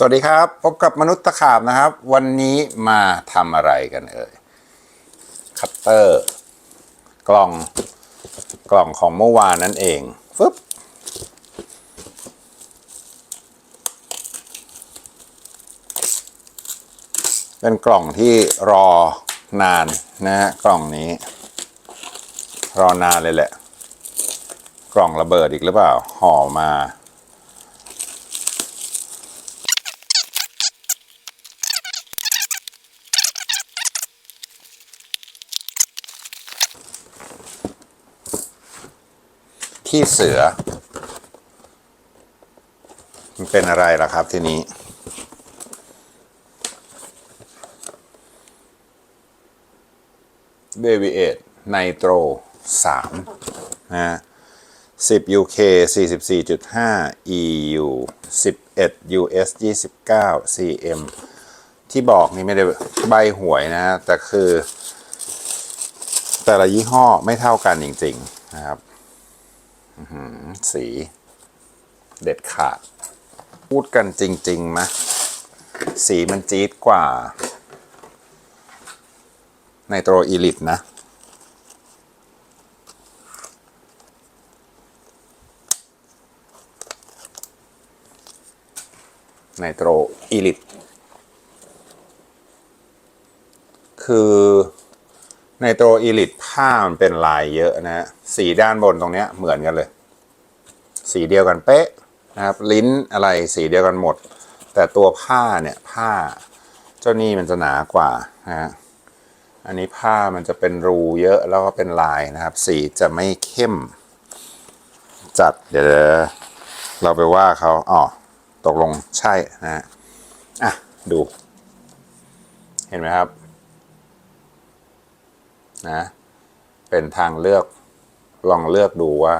สวัสดีครับ พบกับมนุษย์ตะขาบนะครับ วันนี้มาทำอะไรกันเอ่ยคัตเตอร์ กล่องกล่องของเมื่อวานนั่นเองฟึบเป็นกล่องที่รอนานนะฮะกล่องนี้ รอนานเลยแหละ กล่องระเบิดอีกหรือเปล่าห่อมา ที่เสือ มันเป็นอะไรล่ะครับทีนี้ เบวีเอทไนโตร3นะฮะ10 UK 44.5 EU 11 US 29 CM ที่บอกนี่ไม่ได้ใบหวยนะ แต่คือ แต่ละยี่ห้อไม่เท่ากันจริง ๆ นะครับ สีเด็ดขาด พูดกันจริงๆมะ สีมันจี๊ดกว่า ในโตรอีลิตนะ ในโตรอีลิต คือ ในโตรอีลิตผ้ามันเป็นลายเยอะนะฮะสีด้านบนตรงเนี้ยเหมือนกันเลย สีเดียวกันเป๊ะนะครับ ลิ้นอะไรสีเดียวกันหมด แต่ตัวผ้าเนี่ยผ้าเจ้านี่มันจะหนากว่านะฮะอันนี้ผ้ามันจะเป็นรูเยอะแล้วก็เป็นลายนะครับ สีจะไม่เข้ม จัดเดี๋ยวเราไปว่าเขาอ๋อตกลงใช่นะฮะอะดู เห็นไหมครับ นะ เป็นทางเลือกลองเลือกดูว่า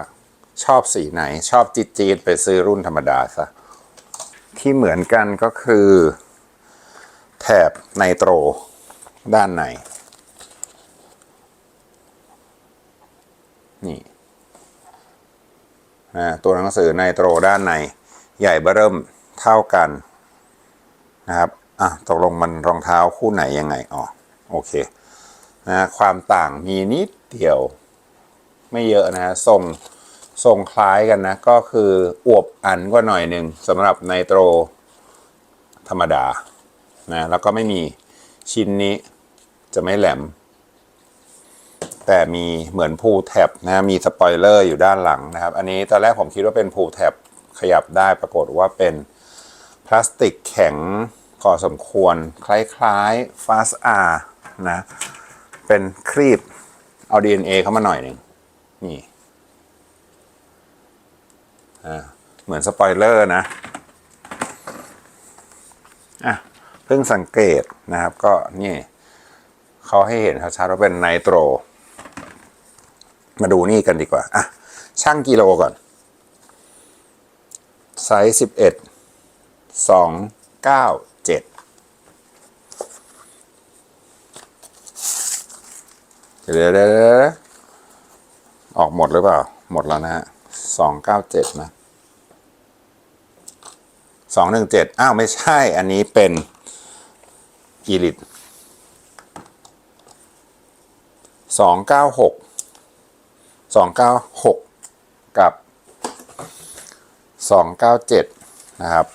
ชอบสีไหนชอบจีดจีดไปซื้อรุ่นธรรมดาซะ ที่เหมือนกันก็คือ แถบไนโตรด้านในนี่นะตัวหนังสือไนโตรด้านใน ใหญ่เบ้อเริ่มเท่ากันนะครับ อะ ตกลงมันรองเท้าคู่ไหนยังไง อ๋อ โอเค นะความต่างมีนิดเดียว ไม่เยอะนะฮะทรงทรงคล้ายกันนะ ก็คืออวบอันกว่าหน่อยหนึ่งสำหรับไนโตรธรรมดานะแล้วก็ไม่มีชิ้นนี้จะไม่แหลม แต่มีเหมือนพูแท็บนะมีสปอยเลอร์อยู่ด้านหลังนะครับ อันนี้ตอนแรกผมคิดว่าเป็นพูแท็บขยับได้ปรากฏว่าเป็นพลาสติกแข็งพอสมควรคล้ายๆฟาสอานะ เป็นครีบเอา DNA เข้ามาหน่อยหนึ่งนี่อ่าเหมือนสปอยเลอร์นะอะเพิ่งสังเกตนะครับก็นี่เขาให้เห็นชัดๆว่าเป็นไนโตร มาดูนี่กันดีกว่าอะช่างกิโลก่อนไซส์สิบเอ็ดสองเก้า เดี๋ยวเดี๋ยวเดี๋ยวเดี๋ยวออกหมดหรือเปล่า หมดแล้วนะฮะสองเก้าเจ็ดนะสองหนึ่งเจ็ดอ้าว ไม่ใช่ อันนี้เป็นอีลิตสองเก้าหกสองเก้าหกกับสองเก้าเจ็ดนะครับ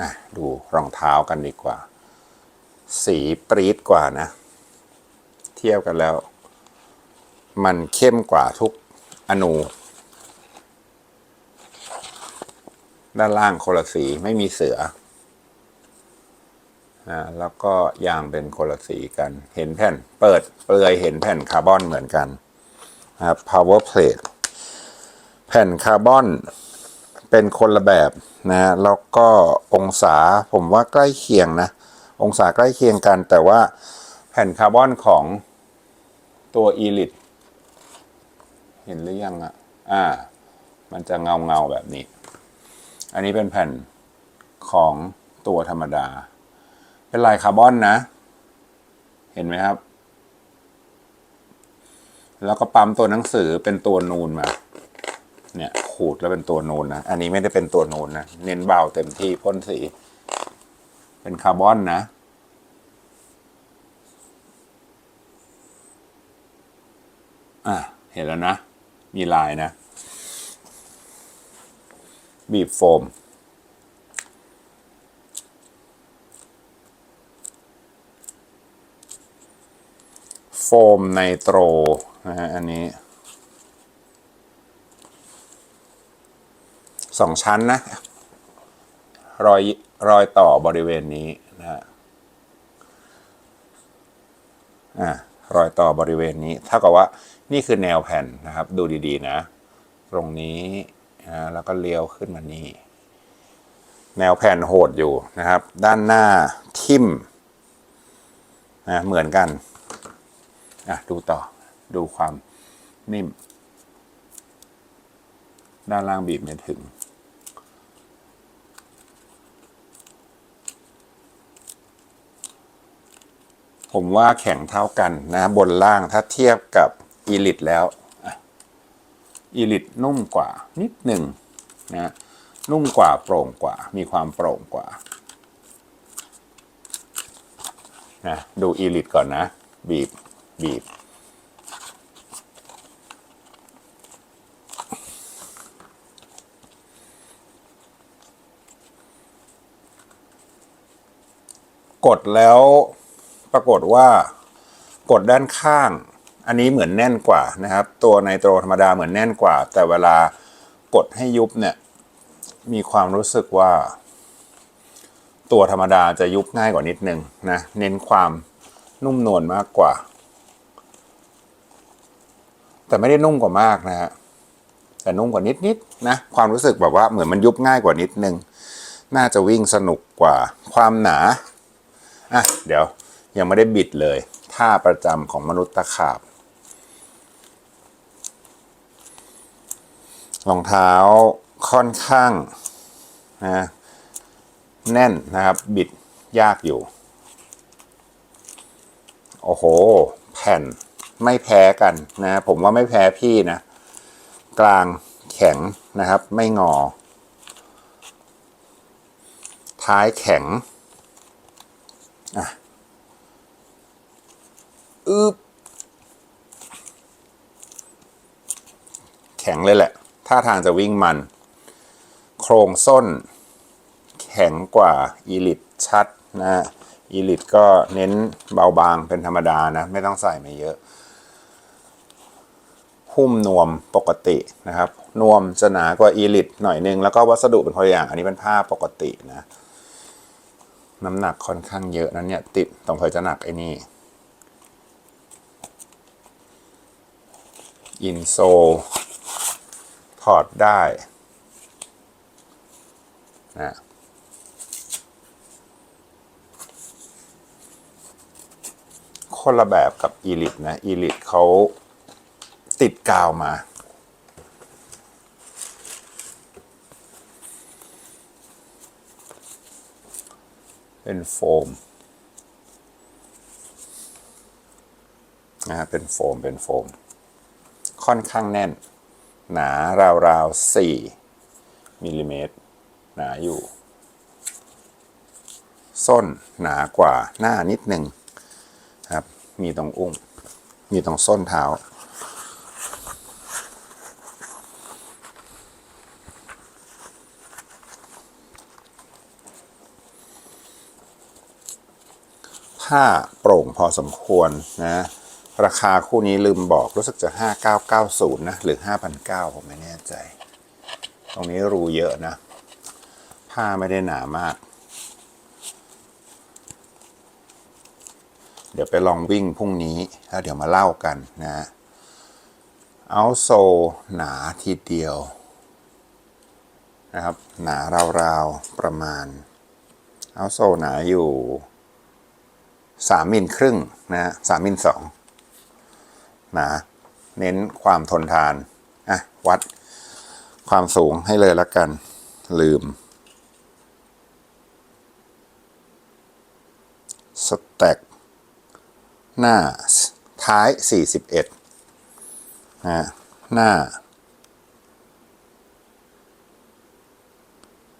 อะดูรองเท้ากันดีกว่า สีปรี๊ดกว่านะ เทียบกันแล้ว มันเข้มกว่าทุกอนู ด้านล่างคนละสีไม่มีเสืออ่าแล้วก็ยางเป็นคนละสีกัน เห็นแผ่นเปิดเปลือยเห็นแผ่นคาร์บอนเหมือนกันนะครับ power plate แผ่นคาร์บอนเป็นคนละแบบนะฮะแล้วก็องศาผมว่าใกล้เคียงนะ องศาใกล้เคียงกันแต่ว่าแผ่นคาร์บอนของ ตัว Elite เห็นหรือยังอะ อ่า มันจะเงาเงาแบบนี้ อันนี้เป็นแผ่นของตัวธรรมดา เป็นลายคาร์บอนนะ เห็นไหมครับ แล้วก็ปั๊มตัวหนังสือเป็นตัวนูนมา เนี่ยขูดแล้วเป็นตัวนูนนะ อันนี้ไม่ได้เป็นตัวนูนนะ เน้นเบาเต็มที่พ่นสี เป็นคาร์บอนนะ อะเห็นแล้วนะ มีลายนะ บีบโฟม โฟมไนโตรนะฮะอันนี้สองชั้นนะ รอยรอยต่อบริเวณนี้นะฮะอ่า รอยต่อบริเวณนี้เท่ากับว่านี่คือแนวแผ่นนะครับ ดูดีๆนะ ตรงนี้นะแล้วก็เลี้ยวขึ้นมานี่แนวแผ่นโหดอยู่นะครับ ด้านหน้าทิ่มนะเหมือนกันอะดูต่อดูความนิ่ม ด้านล่างบีบไม่ถึง ผมว่าแข็งเท่ากันนะบนล่างถ้าเทียบกับอีลิตแล้วอีลิตนุ่มกว่านิดหนึ่งนะนุ่มกว่าโปร่งกว่า มีความโปร่งกว่านะดูอีลิตก่อนนะ บีบบีบ กดแล้ว ปรากฏว่ากดด้านข้าง อันนี้เหมือนแน่นกว่านะครับ ตัวไนโตรธรรมดาเหมือนแน่นกว่า แต่เวลากดให้ยุบเนี่ยมีความรู้สึกว่า ตัวธรรมดาจะยุบง่ายกว่านิดนึงนะเน้นความนุ่มนวลมากกว่า แต่ไม่ได้นุ่มกว่ามากนะฮะแต่นุ่มกว่านิดๆนนะความรู้สึกแบบว่าเหมือนมันยุบง่ายกว่านิดนึง น่าจะวิ่งสนุกกว่าความหนาอะเดี๋ยว ยังไม่ได้บิดเลยท่าประจำของมนุษย์ตะขาบรองเท้าค่อนข้างนะแน่นนะครับ บิดยากอยู่ โอ้โห แผ่นไม่แพ้กันนะผมว่าไม่แพ้พี่นะ กลางแข็งนะครับ ไม่งอ ท้ายแข็งอะ อึบแข็งเลยแหละ ท่าทางจะวิ่งมัน โครงส้น แข็งกว่าอีลิตชัดนะอีลิตก็เน้นเบาบางเป็นธรรมดานะ ไม่ต้องใส่มาเยอะ หุ้มนวมปกตินะครับ นวมจะหนากว่าอีลิตหน่อยนึง แล้วก็วัสดุเป็นคนอย่าง อันนี้เป็นผ้าปกตินะ น้ำหนักค่อนข้างเยอะนั้นเนี่ย ติดตรงเคยจะหนักไอ้นี่ อินโซถอดได้นะคนละแบบกับอีลิตนะอีลิตเขาติดกาวมา เป็นโฟมนะฮะเป็นโฟมเป็นโฟม ค่อนข้างแน่น หนาราวๆสี่มิลลิเมตรหนาอยู่ ส้นหนากว่าหน้านิดหนึ่งครับ มีตรงอุ้ง มีตรงส้นเท้า ผ้าโปร่งพอสมควรนะ ราคาคู่นี้ลืมบอกรู้สึกจะ 5990 นะ หรือ 5,900 ผมไม่แน่ใจ ตรงนี้รูเยอะนะ ผ้าไม่ได้หนามาก เดี๋ยวไปลองวิ่งพรุ่งนี้ แล้วเดี๋ยวมาเล่ากันนะเอาโซหนาทีเดียว นะครับ หนาราวๆ ประมาณ เอาโซหนาอยู่สามมิลครึ่งนะฮะสามมิลสอง หนา เน้นความทนทาน อะ วัดความสูงให้เลยละกัน ลืม สแต็ก หน้า ท้าย 41นะหน้า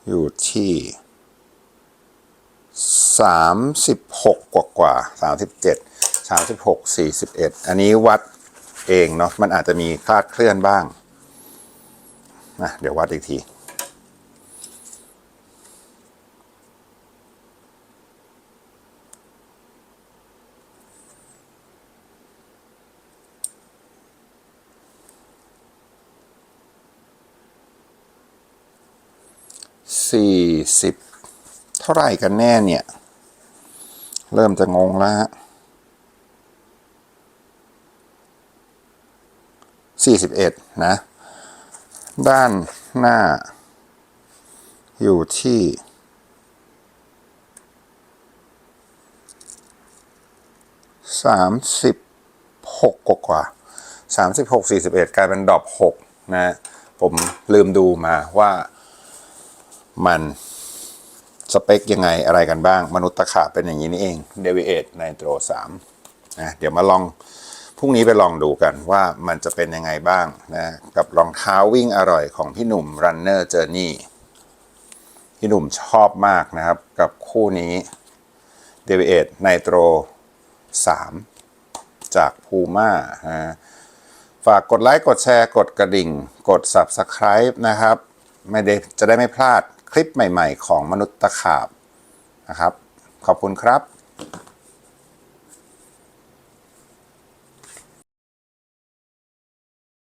อยู่ที่สามสิบหกกว่ากว่าสามสิบเจ็ดสามสิบหกสี่สิบเอ็ดอันนี้วัด เองเนาะมันอาจจะมีคลาดเคลื่อนบ้างนะเดี๋ยววัดอีกทีสี่สิบเท่าไหร่กันแน่เนี่ย เริ่มจะงงแล้วฮะ สี่สิบเอ็ดนะ ด้านหน้า อยู่ที่สามสิบหกกว่าสามสิบหกสี่สิบเอ็ดกลายเป็นดอปหกนะ ผมลืมดูมาว่ามันสเปคยังไงอะไรกันบ้าง มนุษย์ตะขาบเป็นอย่างนี้นี่เองเดวิเอทไนโตรสามนะเดี๋ยวมาลอง พรุ่งนี้ไปลองดูกันว่ามันจะเป็นยังไงบ้างนะกับรองเท้าวิ่งอร่อยของพี่หนุ่ม Runner Journey พี่หนุ่มชอบมากนะครับกับคู่นี้เดวิเอทไนโตรสามจากพูม่านะฝากกดไลค์ กดแชร์ กดกระดิ่ง กด Subscribe นะครับ ไม่ได้จะได้ไม่พลาดคลิปใหม่ๆของมนุษย์ตะขาบนะครับ ขอบคุณครับ